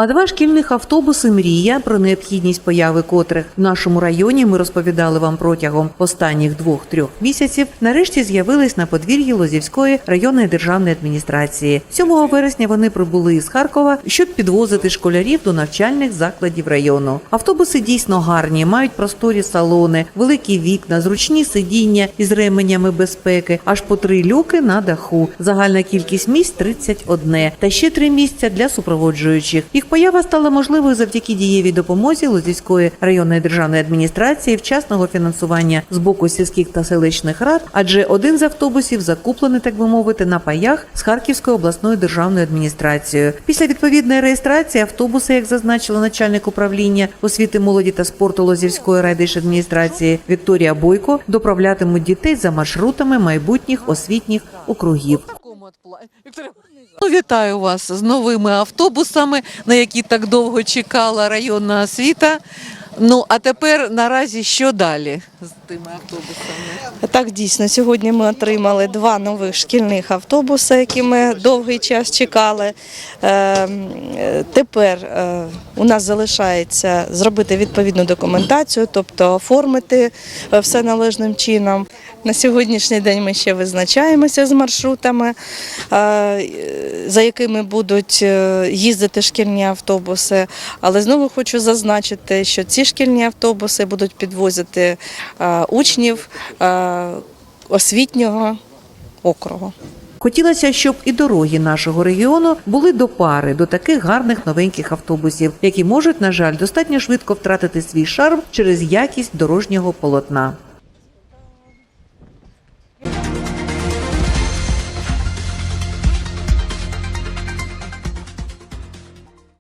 А два шкільних автобуси Мрія про необхідність появи котрих в нашому районі ми розповідали вам протягом останніх двох-трьох місяців. Нарешті з'явились на подвір'ї Лозівської районної державної адміністрації. 7 вересня вони прибули із Харкова, щоб підвозити школярів до навчальних закладів району. Автобуси дійсно гарні, мають просторі салони, великі вікна, зручні сидіння із ременями безпеки, аж по три люки на даху. Загальна кількість місць 31, та ще три місця для супроводжуючих. Їх поява стала можливою завдяки дієвій допомозі Лозівської районної державної адміністрації, вчасного фінансування з боку сільських та селищних рад, адже один з автобусів закуплений, так би мовити, на паях з Харківською обласною державною адміністрацією. Після відповідної реєстрації автобуси, як зазначила начальник управління освіти, молоді та спорту Лозівської райдержадміністрації Вікторія Бойко, доправлятимуть дітей за маршрутами майбутніх освітніх округів. Ну, вітаю вас з новими автобусами, на які так довго чекала районна освіта. Ну а тепер наразі що далі з тими автобусами? Так, дійсно, сьогодні ми отримали два нових шкільних автобуси, які ми довгий час чекали. Е, е, Тепер е, у нас залишається зробити відповідну документацію, тобто оформити е, все належним чином. На сьогоднішній день ми ще визначаємося з маршрутами, е, за якими будуть е, їздити шкільні автобуси. Але знову хочу зазначити, що ці шкільні автобуси будуть підвозити е, учнів освітнього округу. Хотілося, щоб і дороги нашого регіону були до пари до таких гарних новеньких автобусів, які можуть, на жаль, достатньо швидко втратити свій шарм через якість дорожнього полотна.